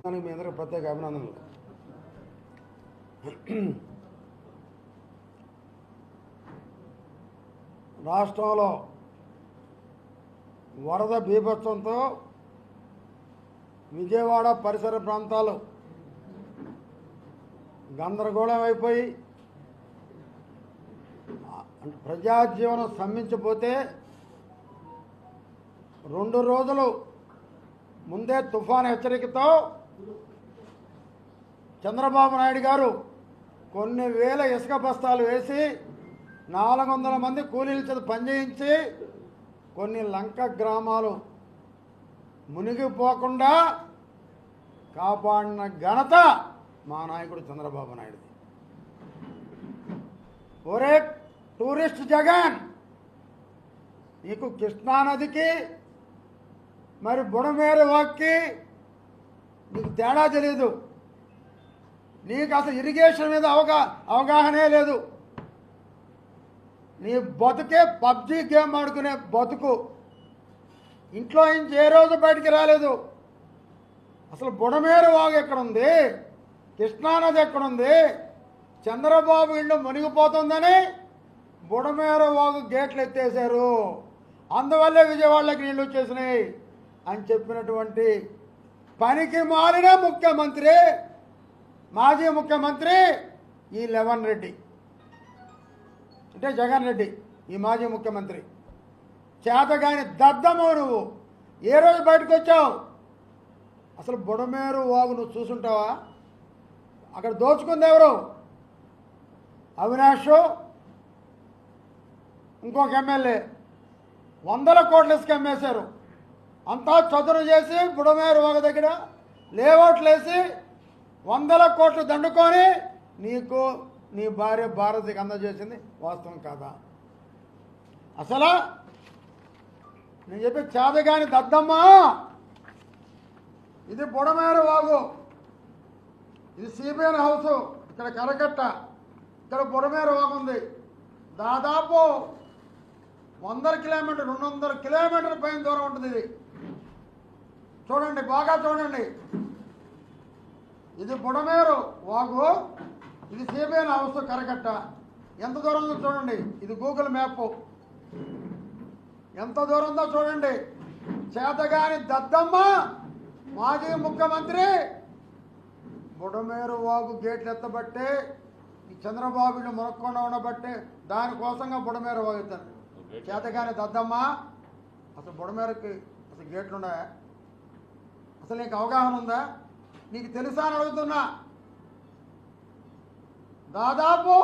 దానికి మీ అందరూ ప్రత్యేక అభినందనలు. రాష్ట్రంలో వరద బీభత్సంతో విజయవాడ పరిసర ప్రాంతాలు గందరగోళం అయిపోయి ప్రజాజీవనం స్తంభించిపోతే రెండు రోజులు ముందే తుఫాన్ హెచ్చరికతో చంద్రబాబు నాయుడు గారు కొన్ని వేల ఇసుక బస్తాలు వేసి నాలుగు వందల మంది కూలీల చేత పనిచేయించి కొన్ని లంక గ్రామాలు మునిగిపోకుండా కాపాడిన ఘనత మా నాయకుడు చంద్రబాబు నాయుడుది. ఒరే టూరిస్ట్ జగన్ నీకు కృష్ణానదికి మరి బుడమేరు వాక్కి నీకు తేడా తెలియదు నీకు అసలు ఇరిగేషన్ మీద అవగా అవగాహనే లేదు. నీ బతుకే పబ్జీ గేమ్ ఆడుకునే బతుకు. ఇంట్లో నుంచి ఏ రోజు బయటికి రాలేదు. అసలు బుడమేరు వాగు ఎక్కడుంది? కృష్ణానది ఎక్కడుంది? చంద్రబాబు ఇల్లు మునిగిపోతుందని బుడమేరు వాగు గేట్లు ఎత్తేసారు అందువల్లే విజయవాడలోకి నీళ్ళు వచ్చేసినాయి అని చెప్పినటువంటి పనికి మారిన ముఖ్యమంత్రి మాజీ ముఖ్యమంత్రి ఈ లెవన్ రెడ్డి. అంటే జగన్ రెడ్డి ఈ మాజీ ముఖ్యమంత్రి. చేతగాని దద్దము నువ్వు. ఏ రోజు బయటకు వచ్చావు అసలు బుడమేరు వాగు నువ్వు చూసుంటావా? అక్కడ దోచుకుంది ఎవరు? అవినాష్ ఇంకొక ఎమ్మెల్యే. వందల కోట్ల ఇసుక అమ్మేశారు. అంతా చదును చేసి బుడమేరు ఒక దగ్గర లేఅవుట్లేసి వందల కోట్లు దండుకొని నీకు నీ భార్య భారతికి అందజేసింది వాస్తవం కాదా? అసలు నేను చెప్పి చేతగాని దద్దమ్మా ఇది బుడమేరు వాగు ఇది సిబిఎన్ హౌస్ ఇక్కడ కరకట్ట ఇక్కడ బుడమేరు వాగు ఉంది. దాదాపు వందల కిలోమీటర్ రెండు వందల కిలోమీటర్ల పైన దూరం ఉంటుంది ఇది. చూడండి బాగా చూడండి. ఇది బుడమేరు వాగు ఇది సిబిఎన్ హౌస్ కరకట్ట ఎంత దూరం ఉందో చూడండి ఇది గూగుల్ మ్యాప్. ఎంత దూరం ఉందో చూడండి. చేతగాని దద్దమ్మ మాజీ ముఖ్యమంత్రి బుడమేరు వాగు గేట్లు ఎత్తబట్టే ఈ చంద్రబాబుని మునక్కుండా ఉండబట్టే దానికోసంగా బుడమేరు వాగు ఎత్తారు చేతగాని దద్దమ్మ అసలు బుడమేరుకి అసలు గేట్లు ఉన్నాయా అసలు నీకు అవగాహన ఉందా? నీకు తెలుసా అని అడుగుతున్నా. దాదాపు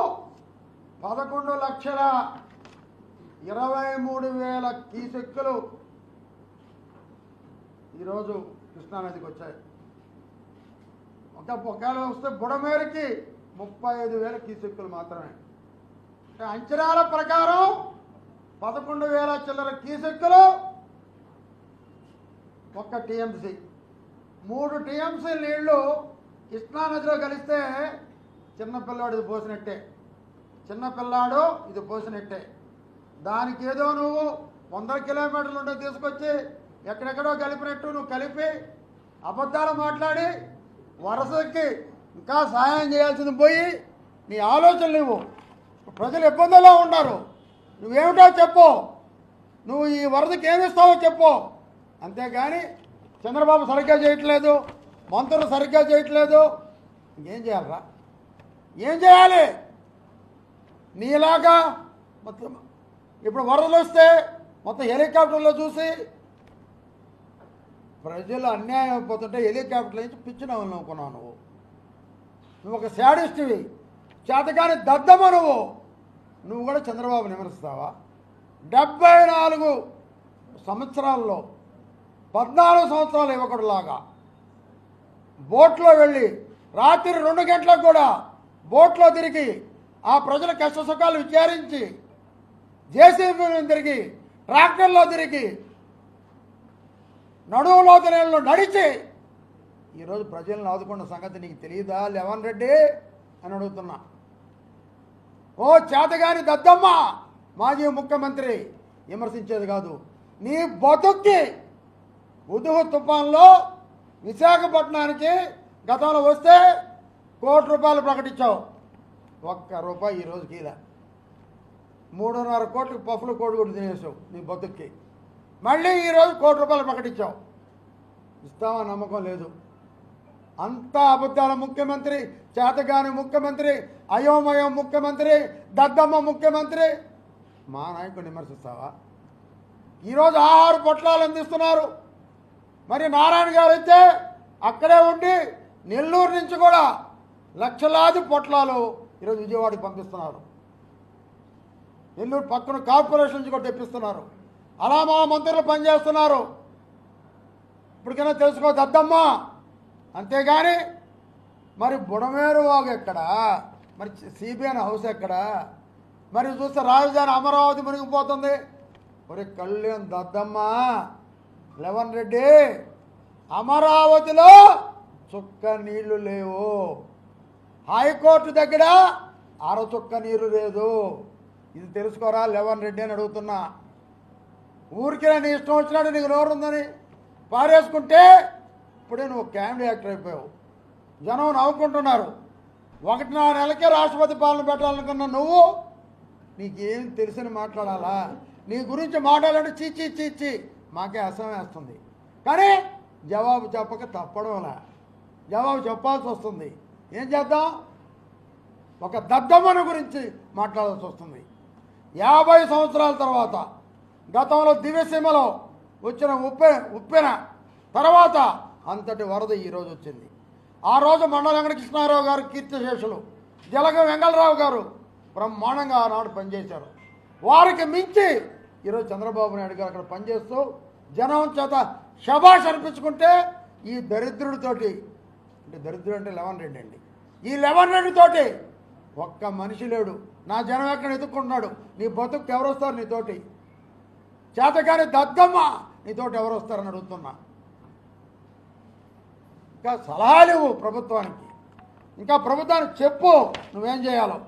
పదకొండు లక్షల ఇరవై మూడు వేల కీసెక్కులు ఈరోజు కృష్ణానదికి వచ్చాయి. ఒక ఒకవేళ వస్తే బుడమేరుకి ముప్పై ఐదు వేల కీసెక్కులు మాత్రమే. అంచనాల ప్రకారం పదకొండు వేల చిల్లర కీసెక్కులు ఒక్క టీఎంసీ. మూడు టీఎంసీ నీళ్ళు కృష్ణానదిలో కలిస్తే చిన్నపిల్లాడు ఇది పోసినట్టే. చిన్నపిల్లాడు ఇది పోసినట్టే. దానికి ఏదో నువ్వు వందల కిలోమీటర్లు ఉండే తీసుకొచ్చి ఎక్కడెక్కడో కలిపినట్టు నువ్వు కలిపి అబద్ధాలు మాట్లాడి వరసకి ఇంకా సహాయం చేయాల్సింది పోయి నీ ఆలోచనలు నువ్వు ప్రజలు ఇబ్బందుల్లో ఉన్నారు. నువ్వేమిటో చెప్పు. నువ్వు ఈ వరదకి ఏమిస్తావో చెప్పు. అంతేగాని చంద్రబాబు సరిగ్గా చేయట్లేదు మంత్రులు సరిగ్గా చేయట్లేదు. ఇంకేం చేయాలరా? ఏం చేయాలి? నీలాగా మొత్తం ఇప్పుడు వరదలు వస్తే మొత్తం హెలికాప్టర్లో చూసి ప్రజలు అన్యాయం అయిపోతుంటే హెలికాప్టర్ల నుంచి పిచ్చిన అనుకున్నావు నువ్వు. నువ్వు ఒక శాడిస్ట్వి. చేతగాని దద్దమ్మ నువ్వు. నువ్వు కూడా చంద్రబాబు విమర్శిస్తావా? డెబ్బై నాలుగు సంవత్సరాల్లో పద్నాలుగు సంవత్సరాలు యువకుడులాగా. బోట్లో వెళ్ళి రాత్రి రెండు గంటలకు కూడా బోట్లో తిరిగి ఆ ప్రజల కష్ట సుఖాలు విచారించి జేసీబీ తిరిగి ట్రాక్టర్లో తిరిగి నడువులో తినేళ్ళు నడిచి ఈరోజు ప్రజలను ఆదుకున్న సంగతి నీకు తెలియదా? లెవన్ రెడ్డి అని అడుగుతున్నా. ఓ చేతగాని దద్దమ్మ మాజీ ముఖ్యమంత్రి విమర్శించేది కాదు. నీ బతుక్కి ఉదుహు తుఫాన్లో విశాఖపట్నానికి గతంలో వస్తే కోటి రూపాయలు ప్రకటించావు. ఒక్క రూపాయి ఈ రోజుకి ఇలా మూడున్నర కోట్లకు పఫ్లు కూడా తినేసావు నీ బతుక్కి. మళ్ళీ ఈరోజు కోటి రూపాయలు ప్రకటించావు. ఇస్తామా నమ్మకం లేదు. అంతా అబద్ధాల ముఖ్యమంత్రి చేతగాని ముఖ్యమంత్రి అయోమయం ముఖ్యమంత్రి దద్దమ్మ ముఖ్యమంత్రి. మా నాయకుడిని విమర్శిస్తావా? ఈరోజు ఆహార పొట్లాలు అందిస్తున్నారు. మరి నారాయణ గారు అయితే అక్కడే ఉండి నెల్లూరు నుంచి కూడా లక్షలాది పొట్లాలు ఈరోజు విజయవాడకి పంపిస్తున్నారు. నెల్లూరు పక్కన కార్పొరేషన్ నుంచి కూడా తెప్పిస్తున్నారు. అలా మా మంత్రులు పనిచేస్తున్నారు. ఇప్పటికైనా తెలుసుకో దద్దమ్మా. అంతేగాని మరి బుడమేరు వాగు ఎక్కడ? మరి సిబిఐన్ హౌస్ ఎక్కడ? మరి చూస్తే రాజధాని అమరావతి మునిగిపోతుంది. మరి కళ్యాణ్ దద్దమ్మా. లెవన్ రెడ్డి అమరావతిలో చుక్క నీళ్ళు లేవు. హైకోర్టు దగ్గర అర చుక్క నీరు లేదు. ఇది తెలుసుకోరా? లెవన్ రెడ్డి అని అడుగుతున్నా. ఊరికి నేను ఇష్టం వచ్చినట్టు నీకు నోరు ఉందని పారేసుకుంటే ఇప్పుడే నువ్వు క్యాండీ యాక్టర్ అయిపోయావు. జనం నవ్వుకుంటున్నారు. ఒకటిన్నర నెలకే రాష్ట్రపతి పాలన పెట్టాలనుకున్న నువ్వు నీకేం తెలిసిన మాట్లాడాలా? నీ గురించి మాట్లాడాలంటే చీచి చీచి మాకే అసహం వేస్తుంది. కానీ జవాబు చెప్పక తప్పడంలా జవాబు చెప్పాల్సి వస్తుంది. ఏం చేద్దాం? ఒక దద్దమ్మను గురించి మాట్లాడాల్సి వస్తుంది. యాభై సంవత్సరాల తర్వాత గతంలో దివ్యసీమలో వచ్చిన ఉప్పె ఉప్పెన తర్వాత అంతటి వరద ఈరోజు వచ్చింది. ఆ రోజు మండల వెంకటకృష్ణారావు గారు కీర్తిశేషులు జలగ వెంగళరావు గారు బ్రహ్మాండంగా ఆనాడు పనిచేశారు. వారికి మించి ఈరోజు చంద్రబాబు నాయుడు గారు అక్కడ పనిచేస్తూ జనం చేత శబాష్ అనిపించుకుంటే ఈ దరిద్రుడితోటి అంటే దరిద్రుడు అంటే లెవెన్ రెడ్డి అండి. ఈ లెవెన్ రెడ్డి తోటి ఒక్క మనిషి లేడు. నా జనం ఎక్కడ ఎదుర్కొంటున్నాడు? నీ బతుకు ఎవరు వస్తారు నీతోటి? చేతగాని దద్దమ్మ నీతోటి ఎవరు వస్తారని అడుగుతున్నా. ఇంకా సలహాలు ఇవ్వు ప్రభుత్వానికి. ఇంకా ప్రభుత్వానికి చెప్పు నువ్వేం చేయాలో.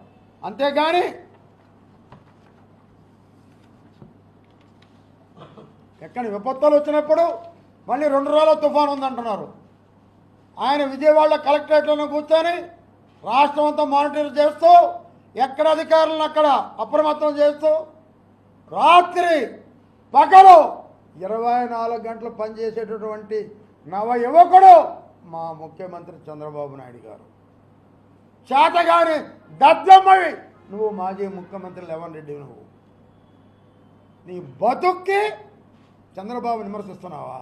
అంతేగాని ఎక్కడ విపత్తులు వచ్చినప్పుడు మళ్ళీ రెండు రోజుల తుఫాను ఉందంటున్నారు. ఆయన విజయవాడ కలెక్టరేట్లోనే కూర్చొని రాష్ట్రం అంతా మానిటర్ చేస్తూ ఎక్కడ అధికారులను అక్కడ అప్రమత్తం చేస్తూ రాత్రి పగలు ఇరవై నాలుగు గంటలు పనిచేసేటటువంటి నవ యువకుడు మా ముఖ్యమంత్రి చంద్రబాబు నాయుడు గారు. చేతగాని దద్దమ్మవి నువ్వు మాజీ ముఖ్యమంత్రి లెవెన్ రెడ్డి నువ్వు. నీ బతుక్కి చంద్రబాబు విమర్శిస్తున్నావా?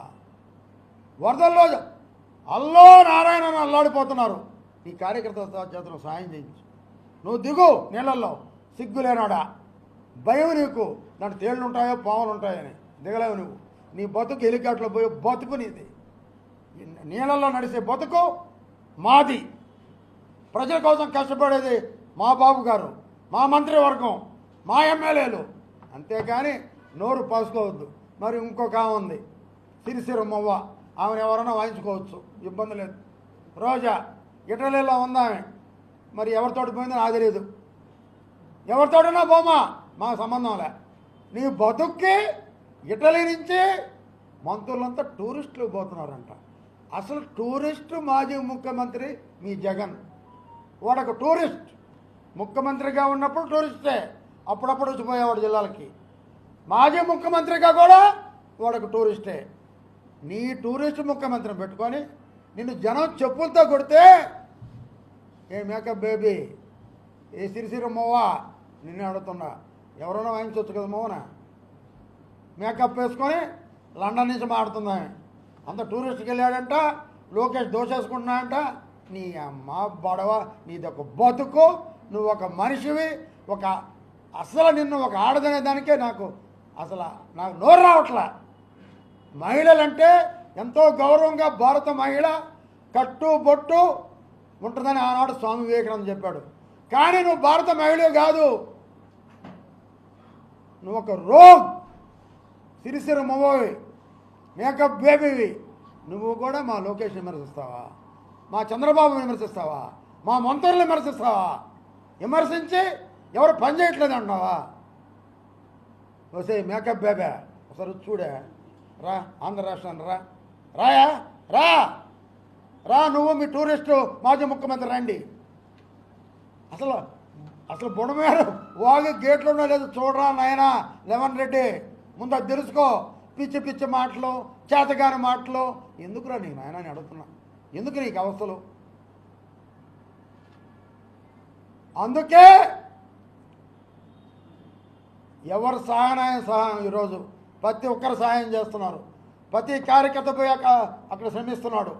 వరదల్లో అల్లో నారాయణ అని అల్లాడిపోతున్నారు. ఈ కార్యకర్త చేతను సాయం చేయించు. నువ్వు దిగు నీళ్ళల్లో సిగ్గు లేనాడా? భయం నీకు. దాంట్లో తేళ్ళు ఉంటాయో పాములు ఉంటాయని దిగలేవు నువ్వు. నీ బతుకు హెలికాప్టర్లో పోయే బతుకు నీది. నీళ్ళల్లో నడిచే బతుకు మాది. ప్రజల కోసం కష్టపడేది మా బాబు గారు మా మంత్రివర్గం మా ఎమ్మెల్యేలు. అంతేకాని నోరు పాసుకోవద్దు. మరి ఇంకొక ఆమె ఉంది. సిరిసిరమ్మవ్వ ఆమెను ఎవరైనా వాయించుకోవచ్చు. ఇబ్బంది లేదు. రోజా ఇటలీలో ఉందామె మరి ఎవరితోటి పోయిందో నాకు తెలియదు ఎవరితోటైనా పోమా? మా సంబంధంలే నీ బతుక్కి ఇటలీ నుంచి మంత్రులంతా టూరిస్టులు పోతున్నారంట. అసలు టూరిస్ట్ మాజీ ముఖ్యమంత్రి మీ జగన్. వాడొక టూరిస్ట్. ముఖ్యమంత్రిగా ఉన్నప్పుడు టూరిస్టే. అప్పుడప్పుడు వచ్చిపోయేవాడు జిల్లాలకి. మాజీ ముఖ్యమంత్రిగా కూడా వాడకు టూరిస్టే. నీ టూరిస్ట్ ముఖ్యమంత్రిని పెట్టుకొని నిన్ను జనం చెప్పులతో కొడితే ఏ మేకప్ బేబీ ఏ సిరిసిరి మొవ్వా నిన్ను అడుగుతున్నా. ఎవరైనా వాయించవచ్చు కదా మొవ్వన? మేకప్ వేసుకొని లండన్ నుంచి మాడుతున్నా అంత టూరిస్ట్కి వెళ్ళాడంట లోకేష్ దోషేసుకుంటున్నాయంట నీ అమ్మ బడవ నీది ఒక బతుకు నువ్వు ఒక మనిషివి ఒక అసలు నిన్ను ఒక ఆడదనే దానికే నాకు అసలు నాకు నోరు రావట్లా. మహిళలంటే ఎంతో గౌరవంగా భారత మహిళ కట్టు బొట్టు ఉంటుందని ఆనాడు స్వామి వివేకానంద చెప్పాడు. కానీ నువ్వు భారత మహిళ కాదు. నువ్వు ఒక రోగ్. సిరిసిరి మొవ్వవి మేకప్ బేబీవి. నువ్వు కూడా మా లోకేష్ విమర్శిస్తావా? మా చంద్రబాబు విమర్శిస్తావా? మా మంత్రులు విమర్శిస్తావా? విమర్శించి ఎవరు పని చేయట్లేదు అంటున్నావా వసే మేకప్ బేబే ఒకసారి చూడే. రా ఆంధ్ర రాష్ట్రాన్ని రా. రాయా? రా! రా నువ్వు మీ టూరిస్టు మాజీ ముఖ్యమంత్రి రండి. అసలు అసలు బుడమేడు వాగి గేట్లు ఉన్నా లేదు చూడరా నాయనా లెవన్ రెడ్డి. ముందు అది తెలుసుకో. పిచ్చి పిచ్చి మాటలు చేతగాని మాటలు. ఎందుకురా నీ నాయన అని అడుగుతున్నా? ఎందుకు నీకు అవస్థలు? అందుకే ఎవరు సహాయం సహాయం ఈరోజు? ప్రతి ఒక్కరు సహాయం చేస్తున్నారు. ప్రతి కార్యకర్త పోయి అక్కడ శ్రమిస్తున్నాడు.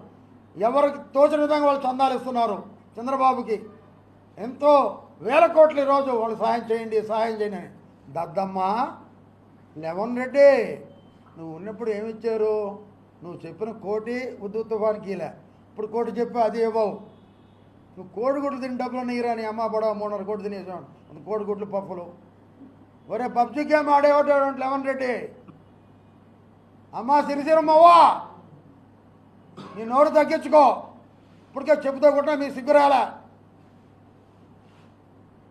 ఎవరికి తోచిన విధంగా వాళ్ళు చందాలు ఇస్తున్నారు చంద్రబాబుకి? ఎంతో వేల కోట్లు ఈరోజు వాళ్ళు సహాయం చేయండి సహాయం చేయండి దద్దమ్మ లెవెన్ రెడ్డి నువ్వు ఉన్నప్పుడు ఏమి ఇచ్చారు? నువ్వు చెప్పిన కోటి ఉద్దు తుఫాన్కి ఇలా ఇప్పుడు కోటి చెప్పి అది ఇవ్వవు. నువ్వు కోడిగుడ్లు తిని డబ్బులు నీరా నీ అమ్మ పడవ మూడున్నర కోటి తినేసాడు కోడిగుడ్లు పప్పులు. ఒరే పబ్జి గేమ్ ఆడేవాడు లెవెన్ రెడ్డి. అమ్మా సిరిసిరమ్మవ్వా నీ నోరు తగ్గించుకో. ఇప్పటికే చెబుతూ కూడా మీ సిగ్గురాలా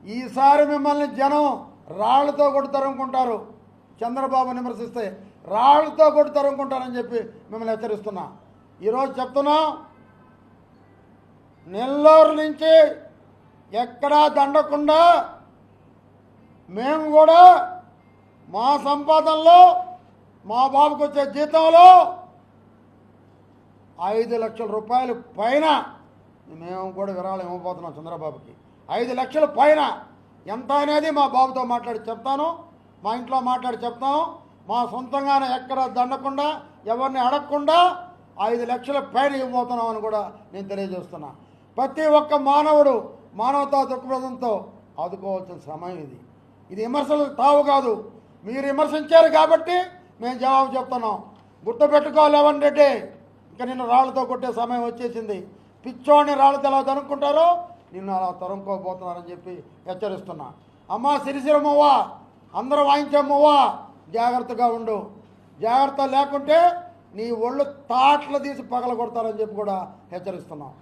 ఈసారి మిమ్మల్ని జనం రాళ్ళతో కొట్టి తరుముకుంటారు చంద్రబాబు విమర్శిస్తే రాళ్ళతో కొట్టి తరుముకుంటారని చెప్పి మిమ్మల్ని హెచ్చరిస్తున్నా. ఈరోజు చెప్తున్నాం నెల్లూరు నుంచి ఎక్కడా దండకుండా మేము కూడా మా సంపాదనలో మా బాబుకు వచ్చే జీతంలో ఐదు లక్షల రూపాయలు పైన మేము కూడా విరాళం ఇవ్వబోతున్నాం చంద్రబాబుకి. ఐదు లక్షల పైన ఎంత అనేది మా బాబుతో మాట్లాడి చెప్తాను మా ఇంట్లో మాట్లాడి చెప్తాను. మా సొంతంగానే ఎక్కడ దండకుండా ఎవరిని అడగకుండా ఐదు లక్షల పైన ఇవ్వబోతున్నాం అని కూడా నేను తెలియజేస్తున్నా. ప్రతి ఒక్క మానవుడు మానవతా దృక్పథంతో ఆదుకోవాల్సిన సమయం ఇది. ఇది విమర్శలు తావు కాదు. మీరు విమర్శించారు కాబట్టి మేము జవాబు చెప్తున్నాం. గుర్తుపెట్టుకోలేవన్ రెడ్డి. ఇంకా నిన్ను రాళ్ళతో కొట్టే సమయం వచ్చేసింది. పిచ్చోడిని రాళ్ళతో ఎలా తరుముకుంటారో నిన్ను అలా తరుముకోబోతున్నారని చెప్పి హెచ్చరిస్తున్నా. అమ్మా సిరిసిరమ్మవ్వ అందరూ వాయించమ్మవ్వా జాగ్రత్తగా ఉండు. జాగ్రత్త లేకుంటే నీ ఒళ్ళు తాట్లు తీసి పగల కొడతారని చెప్పి కూడా హెచ్చరిస్తున్నాం.